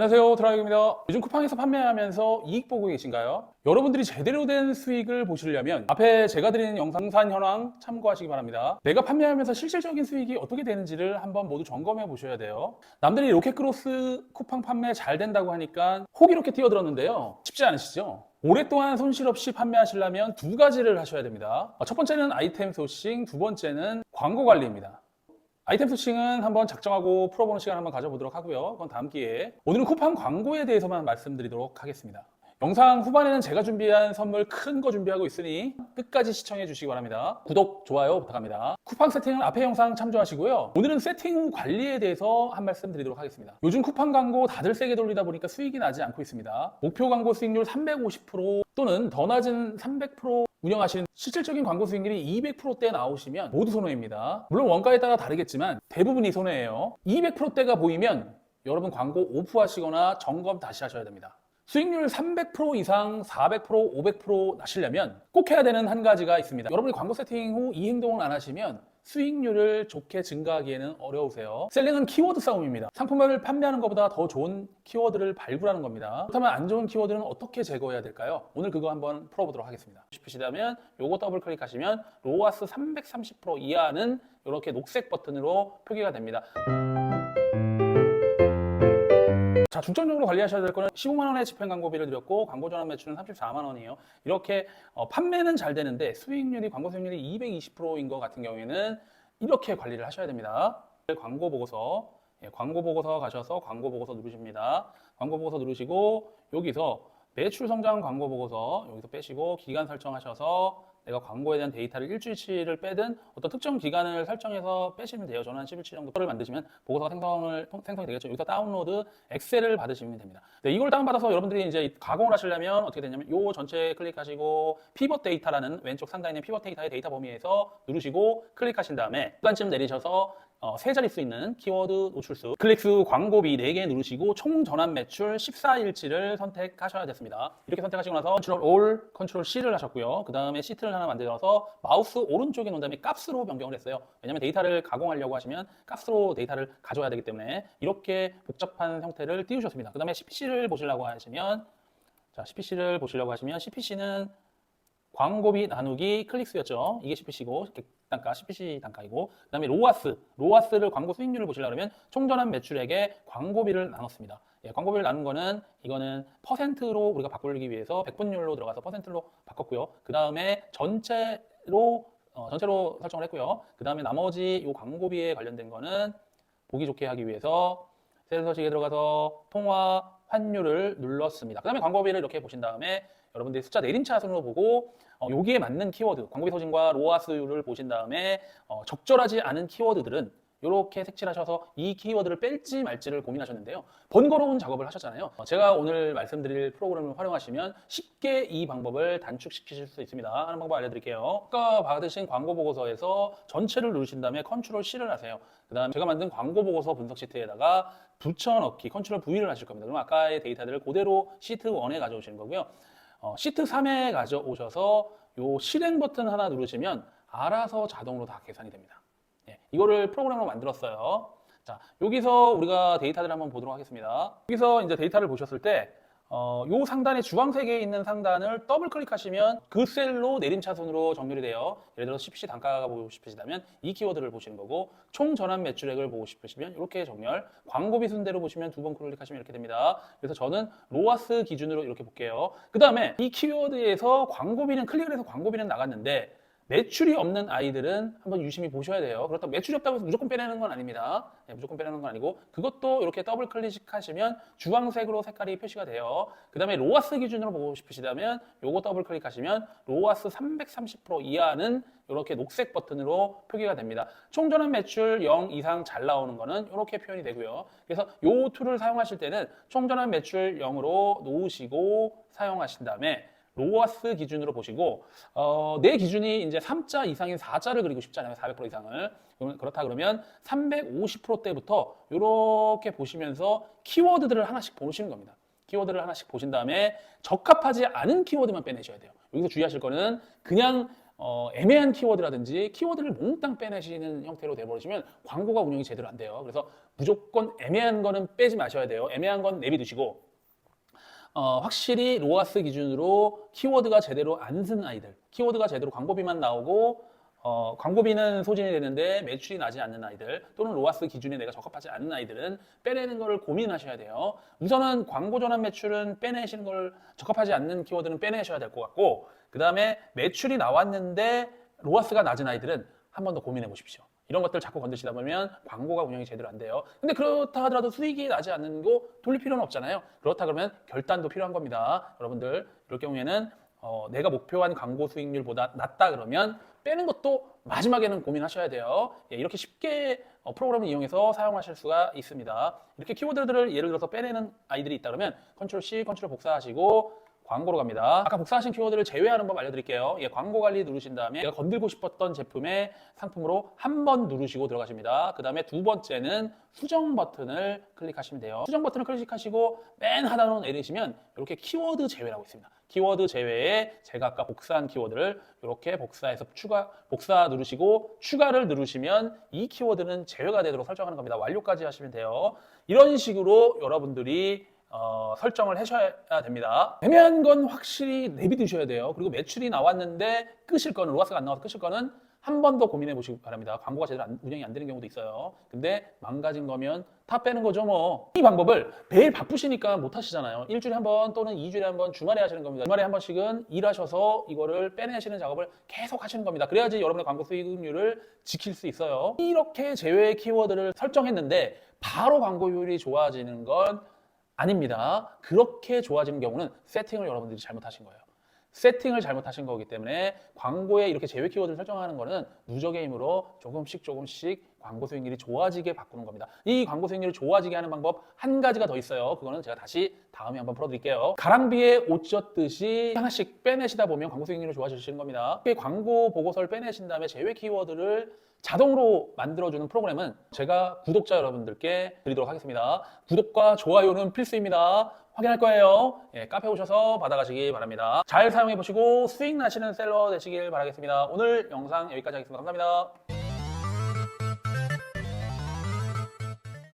안녕하세요 드라이브입니다. 요즘 쿠팡에서 판매하면서 이익 보고 계신가요? 여러분들이 제대로 된 수익을 보시려면 앞에 제가 드리는 영상산 현황 참고하시기 바랍니다. 내가 판매하면서 실질적인 수익이 어떻게 되는지를 한번 모두 점검해 보셔야 돼요. 남들이 로켓크로스 쿠팡 판매 잘 된다고 하니까 호기롭게 뛰어들었는데요. 쉽지 않으시죠? 오랫동안 손실 없이 판매하시려면 두 가지를 하셔야 됩니다. 첫 번째는 아이템 소싱 두 번째는 광고 관리입니다 아이템 소싱은 한번 작정하고 풀어보는 시간 한번 가져보도록 하고요. 그건 다음 기회에. 오늘은 쿠팡 광고에 대해서만 말씀드리도록 하겠습니다. 영상 후반에는 제가 준비한 선물 큰 거 준비하고 있으니 끝까지 시청해 주시기 바랍니다. 구독, 좋아요 부탁합니다. 쿠팡 세팅은 앞에 영상 참조하시고요. 오늘은 세팅 후 관리에 대해서 한 말씀 드리도록 하겠습니다. 요즘 쿠팡 광고 다들 세게 돌리다 보니까 수익이 나지 않고 있습니다. 목표 광고 수익률 350% 또는 더 낮은 300% 운영하시는 실질적인 광고 수익률이 200%대 나오시면 모두 손해입니다. 물론 원가에 따라 다르겠지만 대부분이 손해예요. 200%대가 보이면 여러분 광고 오프하시거나 점검 다시 하셔야 됩니다. 수익률 300% 이상 400% 500% 나시려면 꼭 해야 되는 한 가지가 있습니다. 여러분이 광고 세팅 후 이 행동을 안 하시면 수익률을 좋게 증가하기에는 어려우세요. 셀링은 키워드 싸움입니다. 상품을 판매하는 것보다 더 좋은 키워드를 발굴하는 겁니다. 그렇다면 안 좋은 키워드는 어떻게 제거해야 될까요? 오늘 그거 한번 풀어보도록 하겠습니다. 싶으시다면 요거 더블 클릭하시면 로아스 330% 이하는 이렇게 녹색 버튼으로 표기가 됩니다. 자, 중점적으로 관리하셔야 될 거는 15만 원의 집행 광고비를 드렸고 광고 전환 매출은 34만 원이에요. 이렇게 어, 판매는 잘 되는데 수익률이 광고 수익률이 220%인 것 같은 경우에는 이렇게 관리를 하셔야 됩니다. 광고 보고서 예, 광고 보고서 가셔서 광고 보고서 누르십니다. 광고 보고서 누르시고 여기서 매출 성장 광고 보고서 여기서 빼시고 기간 설정하셔서 내가 광고에 대한 데이터를 일주일치를 빼든 어떤 특정 기간을 설정해서 빼시면 돼요. 저는 한 11치 정도를 만드시면 보고서가 생성을, 생성이 되겠죠. 여기서 다운로드 엑셀을 받으시면 됩니다. 네, 이걸 다운받아서 여러분들이 이제 가공을 하시려면 어떻게 되냐면 요 전체 클릭하시고 피벗 데이터라는 왼쪽 상단에 있는 피벗 데이터의 데이터 범위에서 누르시고 클릭하신 다음에 중간쯤 내리셔서 어, 세 자릿수 있는 키워드 노출수, 클릭수 광고비 4개 누르시고 총 전환 매출 14일치를 선택하셔야겠습니다. 이렇게 선택하시고 나서 컨트롤 올, 컨트롤 C를 하셨고요. 그 다음에 시트를 하나 만들어서 마우스 오른쪽에 놓은 다음에 값으로 변경을 했어요. 왜냐하면 데이터를 가공하려고 하시면 값으로 데이터를 가져와야 되기 때문에 이렇게 복잡한 형태를 띄우셨습니다. 그 다음에 CPC를 보시려고 하시면 자, CPC를 보시려고 하시면 CPC는 광고비 나누기 클릭수였죠. 이게 CPC고 단가, CPC 단가이고 그 다음에 로아스, 로아스를 광고 수익률을 보시려고 하면 총전환 매출액에 광고비를 나눴습니다. 예, 광고비를 나눈 거는 이거는 퍼센트로 우리가 바꾸기 위해서 백분율로 들어가서 퍼센트로 바꿨고요. 그 다음에 전체로 어, 전체로 설정을 했고요. 그 다음에 나머지 이 광고비에 관련된 거는 보기 좋게 하기 위해서 세부 서식에 들어가서 통화 환율을 눌렀습니다. 그 다음에 광고비를 이렇게 보신 다음에 여러분들이 숫자 내림차순으로 보고 어, 여기에 맞는 키워드, 광고비 소진과 로아스율을 보신 다음에 어, 적절하지 않은 키워드들은 이렇게 색칠하셔서 이 키워드를 뺄지 말지를 고민하셨는데요. 번거로운 작업을 하셨잖아요. 어, 제가 오늘 말씀드릴 프로그램을 활용하시면 쉽게 이 방법을 단축시키실 수 있습니다. 하는 방법 알려드릴게요. 아까 받으신 광고 보고서에서 전체를 누르신 다음에 컨트롤 C를 하세요. 그 다음 제가 만든 광고 보고서 분석 시트에다가 붙여넣기, 컨트롤 V를 하실 겁니다. 그럼 아까의 데이터들을 그대로 시트 1에 가져오시는 거고요. 어, 시트 3에 가져오셔서 요 실행 버튼 하나 누르시면 알아서 자동으로 다 계산이 됩니다. 예, 이거를 프로그램으로 만들었어요. 자, 여기서 우리가 데이터를 한번 보도록 하겠습니다. 여기서 이제 데이터를 보셨을 때, 어, 요 상단에 주황색에 있는 상단을 더블 클릭하시면 그 셀로 내림차순으로 정렬이 돼요. 예를 들어서 10시 단가가 보고 싶으시다면 이 키워드를 보시는 거고, 총 전환 매출액을 보고 싶으시면 이렇게 정렬, 광고비 순대로 보시면 두 번 클릭하시면 이렇게 됩니다. 그래서 저는 로아스 기준으로 이렇게 볼게요. 그 다음에 이 키워드에서 광고비는 클릭을 해서 광고비는 나갔는데, 매출이 없는 아이들은 한번 유심히 보셔야 돼요. 그렇다고 매출이 없다고 해서 무조건 빼내는 건 아닙니다. 네, 무조건 빼내는 건 아니고 그것도 이렇게 더블 클릭하시면 주황색으로 색깔이 표시가 돼요. 그 다음에 로아스 기준으로 보고 싶으시다면 요거 더블 클릭하시면 로아스 330% 이하는 이렇게 녹색 버튼으로 표기가 됩니다. 총전환 매출 0 이상 잘 나오는 거는 이렇게 표현이 되고요. 그래서 요 툴을 사용하실 때는 총전환 매출 0으로 놓으시고 사용하신 다음에 로아스 기준으로 보시고 어, 내 기준이 이제 3자 이상인 4자를 그리고 싶잖아요. 400% 이상을. 그렇다 그러면 350%대부터 이렇게 보시면서 키워드들을 하나씩 보시는 겁니다. 키워드를 하나씩 보신 다음에 적합하지 않은 키워드만 빼내셔야 돼요. 여기서 주의하실 거는 그냥 어, 애매한 키워드라든지 키워드를 몽땅 빼내시는 형태로 돼버리시면 광고가 운영이 제대로 안 돼요. 그래서 무조건 애매한 거는 빼지 마셔야 돼요. 애매한 건 내비두시고 어, 확실히 로아스 기준으로 키워드가 제대로 안 쓴 아이들, 키워드가 제대로 광고비만 나오고 어, 광고비는 소진이 되는데 매출이 나지 않는 아이들 또는 로아스 기준에 내가 적합하지 않는 아이들은 빼내는 거를 고민하셔야 돼요. 우선은 광고 전환 매출은 빼내시는 걸 적합하지 않는 키워드는 빼내셔야 될 것 같고 그 다음에 매출이 나왔는데 로아스가 낮은 아이들은 한 번 더 고민해 보십시오. 이런 것들 자꾸 건드시다 보면 광고가 운영이 제대로 안 돼요. 근데 그렇다 하더라도 수익이 나지 않는 거 돌릴 필요는 없잖아요. 그렇다 그러면 결단도 필요한 겁니다. 여러분들 이럴 경우에는 어, 내가 목표한 광고 수익률보다 낮다 그러면 빼는 것도 마지막에는 고민하셔야 돼요. 예, 이렇게 쉽게 어, 프로그램을 이용해서 사용하실 수가 있습니다. 이렇게 키워드들을 예를 들어서 빼내는 아이들이 있다 그러면 컨트롤 C, 컨트롤 복사하시고 광고로 갑니다. 아까 복사하신 키워드를 제외하는 법 알려드릴게요. 예, 광고 관리 누르신 다음에 내가 건들고 싶었던 제품의 상품으로 한 번 누르시고 들어가십니다. 그 다음에 두 번째는 수정 버튼을 클릭하시면 돼요. 수정 버튼을 클릭하시고 맨 하단으로 내리시면 이렇게 키워드 제외라고 있습니다. 키워드 제외에 제가 아까 복사한 키워드를 이렇게 복사해서 추가 복사 누르시고 추가를 누르시면 이 키워드는 제외가 되도록 설정하는 겁니다. 완료까지 하시면 돼요. 이런 식으로 여러분들이 어, 설정을 하셔야 됩니다. 애매한 건 확실히 내비두셔야 돼요. 그리고 매출이 나왔는데 끄실 거는 로아스가 안 나와서 끄실 거는 한 번 더 고민해 보시기 바랍니다. 광고가 제대로 안- 운영이 안 되는 경우도 있어요. 근데 망가진 거면 다 빼는 거죠 뭐. 이 방법을 매일 바쁘시니까 못 하시잖아요. 일주일에 한 번 또는 이주일에 한 번 주말에 하시는 겁니다. 주말에 한 번씩은 일하셔서 이거를 빼내시는 작업을 계속 하시는 겁니다. 그래야지 여러분의 광고 수익률을 지킬 수 있어요. 이렇게 제외 키워드를 설정했는데 바로 광고율이 좋아지는 건 아닙니다. 그렇게 좋아지는 경우는 세팅을 여러분들이 잘못하신 거예요. 세팅을 잘못하신 거기 때문에 광고에 이렇게 제외 키워드를 설정하는 거는 누적의 힘으로 조금씩 조금씩 광고 수익률이 좋아지게 바꾸는 겁니다. 이 광고 수익률을 좋아지게 하는 방법 한 가지가 더 있어요. 그거는 제가 다시 다음에 한번 풀어드릴게요. 가랑비에 옷 젖듯이 하나씩 빼내시다 보면 광고 수익률이 좋아지시는 겁니다. 광고 보고서를 빼내신 다음에 제외 키워드를 자동으로 만들어주는 프로그램은 제가 구독자 여러분들께 드리도록 하겠습니다. 구독과 좋아요는 필수입니다. 확인할 거예요. 예, 카페 오셔서 받아가시기 바랍니다. 잘 사용해 보시고 수익 나시는 셀러 되시길 바라겠습니다. 오늘 영상 여기까지 하겠습니다. 감사합니다.